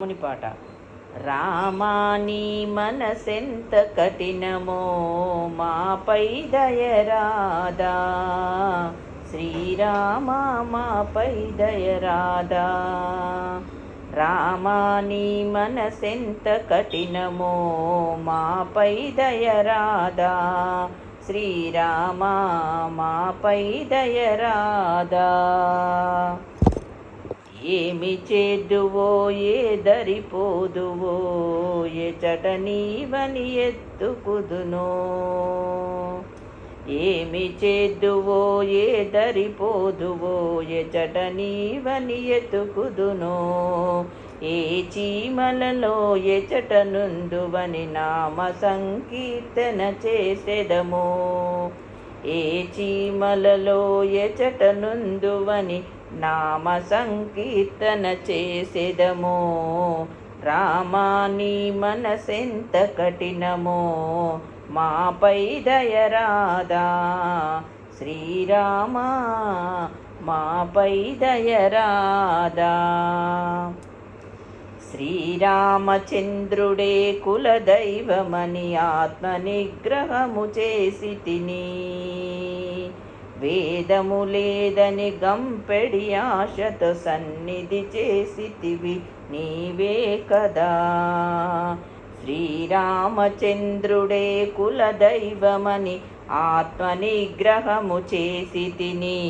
ముని పాట రామాని మనసెంత కఠినమో మాపై దయరాదా శ్రీరామ మాపై దయరాదా రామాని మనసెంత కఠినమో మాపై దయరాదా శ్రీరామ మాపై దయరాదా ఏమి చేద్దువో ఏ దరిపోదువో ఎచట నీవని ఎత్తుకుదునో. ఏమి చేద్దువో ఏ దరిపోదువో ఎచట నీవని ఎత్తుకుదునో. ఏ చీమలలో ఎచటనుందువని నామ సంకీర్తన చేసెదమో. ఏ చీమలలో ఎచట నుందువని నామ సంకీర్తన చేసెదమో రామాని మనసెంత కఠినమో మాపై దయరాదా శ్రీరామా మాపై దయరాదా శ్రీరామచంద్రుడే కులదైవమని ఆత్మనిగ్రహము చేసి తిని వేదము లేదని గంపెడి ఆశతో సన్నిధి చేసితివి నీవే కదా. శ్రీరామచంద్రుడే కులదైవమని ఆత్మ నిగ్రహము చేసి తిని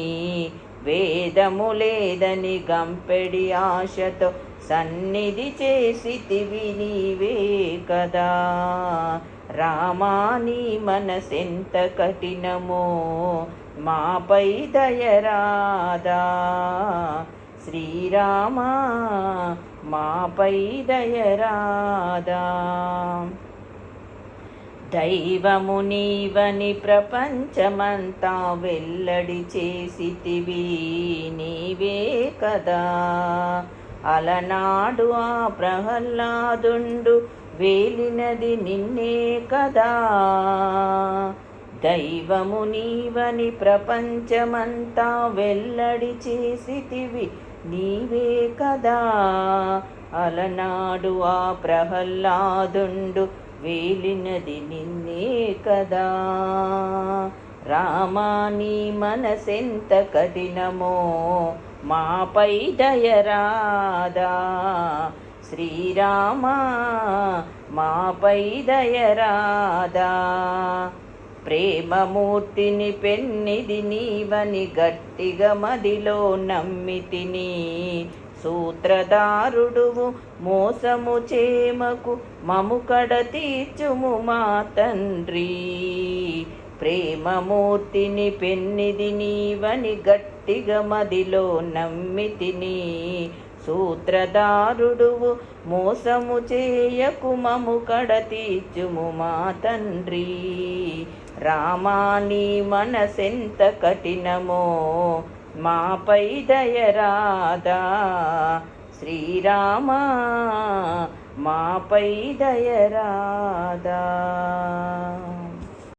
వేదము లేదని గంపెడి ఆశతో సన్నిధి చేసితివి నీవే కదా. రామాని మనసెంత కఠినమో మాపై దయరాదా. శ్రీరామ మాపై దయరాదా. దైవము నీవని ప్రపంచమంతా వెల్లడి చేసితివి నీవే కదా. అలనాడు ఆ ప్రహ్లాదుండు వేలినది నిన్నే కదా. దైవము నీవని ప్రపంచమంతా వెల్లడి చేసితివి నీవే కదా. అలనాడు ఆ ప్రహ్లాదుండు వేలినది నిన్నే కదా. రామాని మనసెంత కఠినమో మాపై దయరాదా శ్రీరామ మాపై దయరాదా ప్రేమమూర్తిని పెన్నిది నీవని గట్టిగా మదిలో నమ్మితిని సూత్రధారుడువు మోసము చేమకు మముకడ తీర్చుము మా తండ్రి. ప్రేమమూర్తిని పెన్నిది నీవని గట్టిగా మదిలో నమ్మితిని సూత్రధారుడువు మోసము చేయకు మము కడతీచుము మా తండ్రి. రామాని మనసెంత కఠినమో మాపై దయరాదా శ్రీరామ మాపై దయరాదా